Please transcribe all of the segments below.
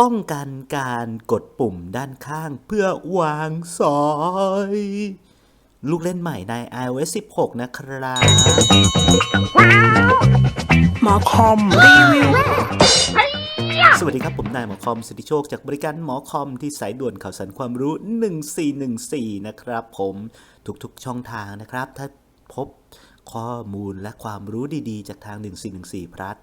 ป้องกันการกดปุ่มด้านข้างเพื่อวางสายลูกเล่นใหม่ใน iOS 16 นะครับ หมอคอมรีวิว สวัสดีครับผมนายหมอคอมสิทธิโชค จากบริการหมอคอมที่สายด่วนข่าวสารความรู้ 1414 นะครับผมทุกๆช่องทางนะครับ ถ้าพบข้อมูลและความรู้ดีๆ จากทาง 1414พลัส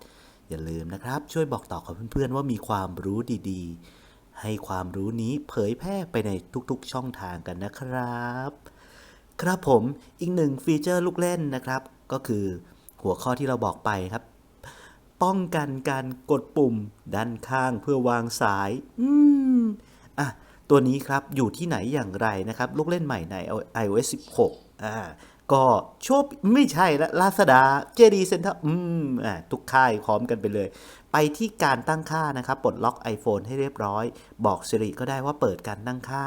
อย่าลืมนะครับ ช่วยบอกต่อกับเพื่อนๆว่ามีความรู้ดีๆ ให้ความรู้นี้เผยแพร่ไปในทุกๆช่องทางกันนะครับ ครับผมอีกหนึ่งฟีเจอร์ลูกเล่นนะครับ ก็คือหัวข้อที่เราบอกไปครับ ป้องกันการกดปุ่มด้านข้างเพื่อวางสาย อืมอะตัวนี้ครับอยู่ที่ไหนอย่างไรนะครับ ลูกเล่นใหม่ใน iOS 16อ่า ก็โชบไม่ใช่ละลาซาดาเจดีเซ็นทรัอืมอ่าทุกค่ายพร้อมกันไปเลย ไปที่การตั้งค่านะครับปลดล็อก iPhone ให้เรียบร้อย บอกสิริก็ได้ว่าเปิดการตั้งค่า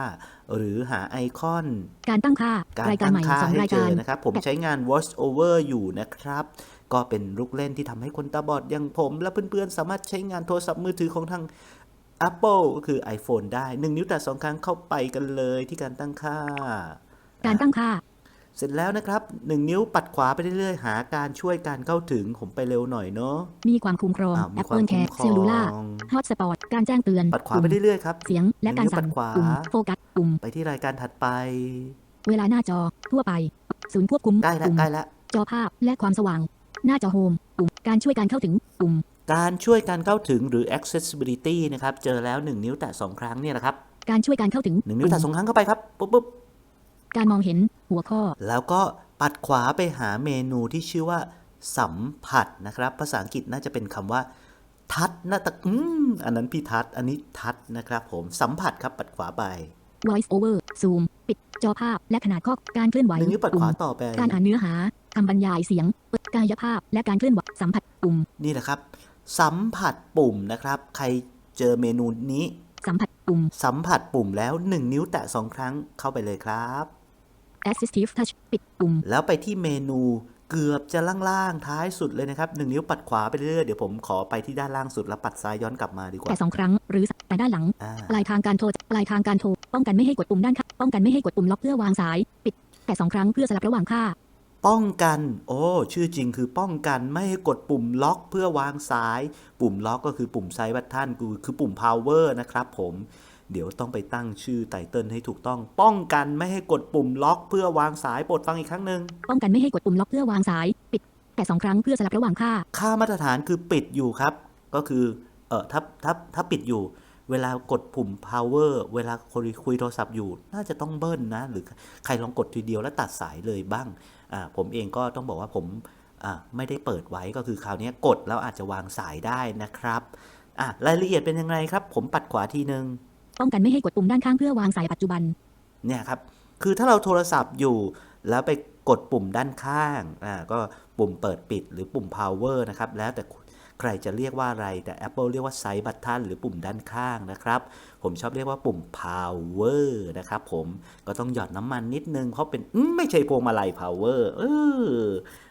หรือหาไอคอน การตั้งค่าการรายการตั้ใหงม่ค่าสองให้รายเจการอนะครับ ผมใช้งาน voice over อยู่นะครับ ก็เป็นลูกเล่นที่ทำให้คนตาบอดอย่างผมและเพื่อนๆ สามารถใช้งานโทรศัพท์มือถือของทาง Apple ก็คือ iPhone ได้ 1 นิ้วแต่2ครั้งเข้าไปกันเลยที่การตั้งค่า การตั้งค่า เสร็จแล้วนะครับ 1 นิ้วปัดขวาไปเรื่อยๆ หาการช่วยการเข้าถึงผมไปเร็วหน่อยเนาะ มีความคุ้มครองอ้าวมีความ Apple คุ้ Care มครเซลลูล่าองฮอตสปอตการแจ้งเตือน ปัดขวาไปปุ่มเรื่อยๆครับ เสียงและการสั่งนิ้วปัดขวาปุ่มโฟกัสปุ่มไปที่รายการถัดไป เวลาหน้าจอทั่วไป ศูนย์ควบคุมใกล้แล้วปุ่มใกล้แล้วจอภาพและความสว่าง หน้าจอโฮมปุ่มการช่วยการเข้าถึงปุ่มการช่วยการเข้าถึงหรือ accessibility นะครับ เจอแล้ว 1 นิ้วแตะ2ครั้งเนี่ยนะครับ การช่วยการเข้าถึงหนึ่งนิ้วปุ่แตะมสองครั้งเข้าไปครับปุ๊บปุ๊บ การมองเห็นหัวข้อ แล้วก็ปัดขวาไปหาเมนูที่ชื่อว่า สัมผัสนะครับ ภาษาอังกฤษน่าจะเป็นคำว่า ทัดนะตะอืมอันนั้นพี่ทัด อันนี้ทัดนะครับผมสัมผัสครับปัดขวาไป voice over zoom ปิดจอภาพและขนาดข้อการเคลื่อนไหวหนึ่งนิ้วปัดขวาปุ่มต่อไป การอ่านเนื้อหาคำบรรยายเสียงเปิดกายภาพและการเคลื่อนไหวสัมผัสปุ่ม นี่แหละครับ สัมผัสปุ่มนะครับ ใครเจอเมนูนี้ สัมผัสปุ่ม สัมผัสปุ่มแล้ว 1 นิ้วแตะสองครั้งเข้าไปเลยครับ assistive touch ปิดปุ่ม แล้วไปที่เมนูเกือบจะล่างๆ ท้ายสุดเลยนะครับหนึ่งนิ้วปัดขวาไปเรื่อยๆเดี๋ยวผมขอไปที่ด้านล่างสุดแล้วปัดซ้ายย้อนกลับมาดีกว่าแต่สองครั้งหรือแต่ด้านหลังอ่าปลายทางการโทรปลายทางการโทรป้องกันไม่ให้กดปุ่มด้านข้างป้องกันไม่ให้กดปุ่มล็อกเพื่อวางสาย ปิด แต่สองครั้งเพื่อสลับระหว่างค่า ป้องกัน โอ้ชื่อจริงคือป้องกันไม่ให้กดปุ่มล็อกเพื่อวางสาย ปุ่มล็อกก็คือปุ่มไซบัตทันคือคือปุ่ม power นะครับผม เดี๋ยวต้องไปตั้งชื่อไตเติลให้ถูกต้อง ป้องกันไม่ให้กดปุ่มล็อกเพื่อวางสายโปรดฟังอีกครั้งหนึ่งป้องกันไม่ให้กดปุ่มล็อกเพื่อวางสาย ปิด แต่สองครั้งเพื่อสลับระหว่างค่า ค่ามาตรฐานคือปิดอยู่ครับ ก็คือเออถ้าถ้าถ้าปิดอยู่ เวลากดปุ่ม power เวลาคุยคุยโทรศัพท์อยู่ น่าจะต้องเบิ้ลนะ หรือใครลองกดทีเดียวแล้วตัดสายเลยบ้างอ่าผมเองก็ต้องบอกว่าผมอ่าไม่ได้เปิดไว้ก็คือคราวนี้กดแล้วอาจจะวางสายได้นะครับอะรายละเอียดเป็นยังไงครับ ผมปัดขวาทีนึง ป้องกันไม่ให้กดปุ่มด้านข้างเพื่อวางสายปัจจุบัน เนี่ยครับ คือถ้าเราโทรศัพท์อยู่ แล้วไปกดปุ่มด้านข้าง อ่า ก็ปุ่มเปิดปิดหรือปุ่ม power นะครับ แล้วแต่ใครจะเรียกว่าอะไร แต่ Apple เรียกว่า side button หรือปุ่มด้านข้างนะครับ ผมชอบเรียกว่าปุ่ม power นะครับผม ก็ต้องหยอดน้ำมันนิดนึง เพราะเป็นอืมไม่ใช่พวงมาลัย power เออ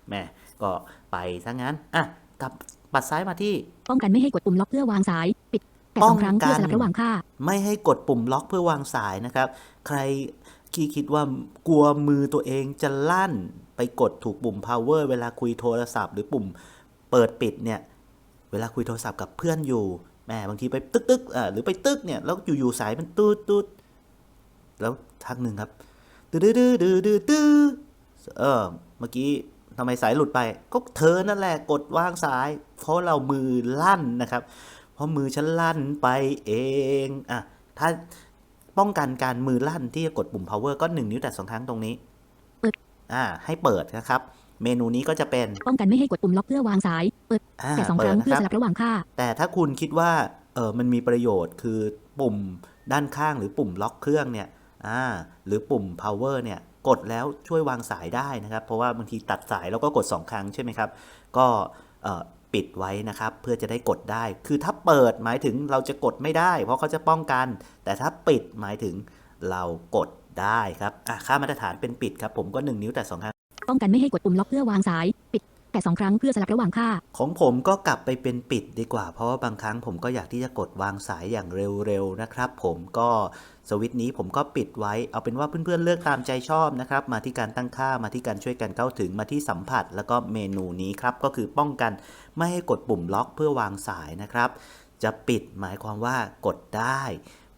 แหม่ก็ไปซะงั้น อะกลับปัดซ้ายมาที่ ป้องกันไม่ให้กดปุ่มล็อกเพื่อวางสาย ปิดแต่สองครั้ง ป้องกันระหว่างค่า ไม่ให้กดปุ่มล็อกเพื่อวางสายนะครับ ใครที่คิดว่ากลัวมือตัวเองจะลั่น ไปกดถูกปุ่ม power เวลาคุยโทรศัพท์ หรือปุ่มเปิดปิดเนี่ย เวลาคุยโทรศัพท์กับเพื่อนอยู่แหมบางทีไปตึกตึกอ่าหรือไปตึกเนี่ยแล้วอยู่ๆสายมันตูดตูดแล้วทักหนึ่งครับตืดดื้อดื้อดื้อดื้อเออเมื่อกี้ทำไมสายหลุดไป ก็เธอนั่นแหละกดวางสาย เพราะเรามือลั่นนะครับ เพราะมือฉันลั่นไปเองอะถ้าป้องกันการมือลั่นที่จะกดปุ่ม power ก็ 1 นิ้วแต่สองครั้งตรงนี้เปิดอ่า ให้เปิดนะครับ เมนูนี้ก็จะเป็น ป้องกันไม่ให้กดปุ่มล็อกเพื่อวางสาย เปิดอ่าแต่สองคเปิรั้ดงนะเพื่อครับสลับระหว่างค่า แต่ถ้าคุณคิดว่า เออมันมีประโยชน์คือปุ่มด้านข้างหรือปุ่มล็อกเครื่องเนี่ย อ่า หรือปุ่ม power เนี่ย กดแล้วช่วยวางสายได้นะครับ เพราะว่าบางทีตัดสายแล้วก็กด 2 ครั้งใช่ไหมครับ ก็ เอ่อ ปิดไว้นะครับ เพื่อจะได้กดได้ คือถ้าเปิดหมายถึงเราจะกดไม่ได้ เพราะเขาจะป้องกัน แต่ถ้าปิดหมายถึงเรากดได้ครับอะค่ามาตรฐานเป็นปิดครับ ผมก็ 1 นิ้วแต่2ครั้งป้องกันไม่ให้กดปุ่มล็อกเพื่อวางสาย ปิด แต่สองครั้งเพื่อสลับระหว่างค่า ของผมก็กลับไปเป็นปิดดีกว่า เพราะว่าบางครั้งผมก็อยากที่จะกดวางสายอย่างเร็วๆนะครับ ผมก็สวิตช์นี้ผมก็ปิดไว้ เอาเป็นว่าเพื่อนๆเลือกตามใจชอบนะครับ มาที่การตั้งค่ามาที่การช่วยกันเข้าถึงมาที่สัมผัส แล้วก็เมนูนี้ครับก็คือป้องกันไม่ให้กดปุ่มล็อกเพื่อวางสายนะครับ จะปิดหมายความว่ากดได้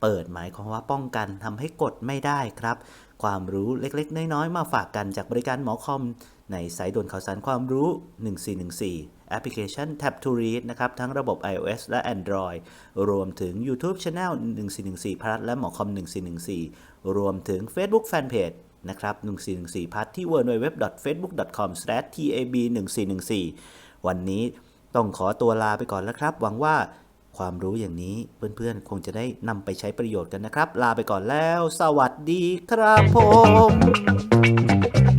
เปิดหมายความว่าป้องกันทำให้กดไม่ได้ครับ ความรู้เล็กๆ น้อยๆ มาฝากกันจากบริการหมอคอม ในสายด่วนข่าวสารความรู้ 1414 แอปพลิเคชัน Tap to Read นะครับ ทั้งระบบ iOS และ Android รวมถึง YouTube Channel 1414พัทและหมอคอม 1414 รวมถึง Facebook Fanpage นะครับ 1414 พัทที่ www.facebook.com/tab1414 วันนี้ต้องขอตัวลาไปก่อนแล้วครับ หวังว่า ความรู้อย่างนี้เพื่อนๆ คงจะได้นำไปใช้ประโยชน์กันนะครับ ลาไปก่อนแล้ว สวัสดีครับผม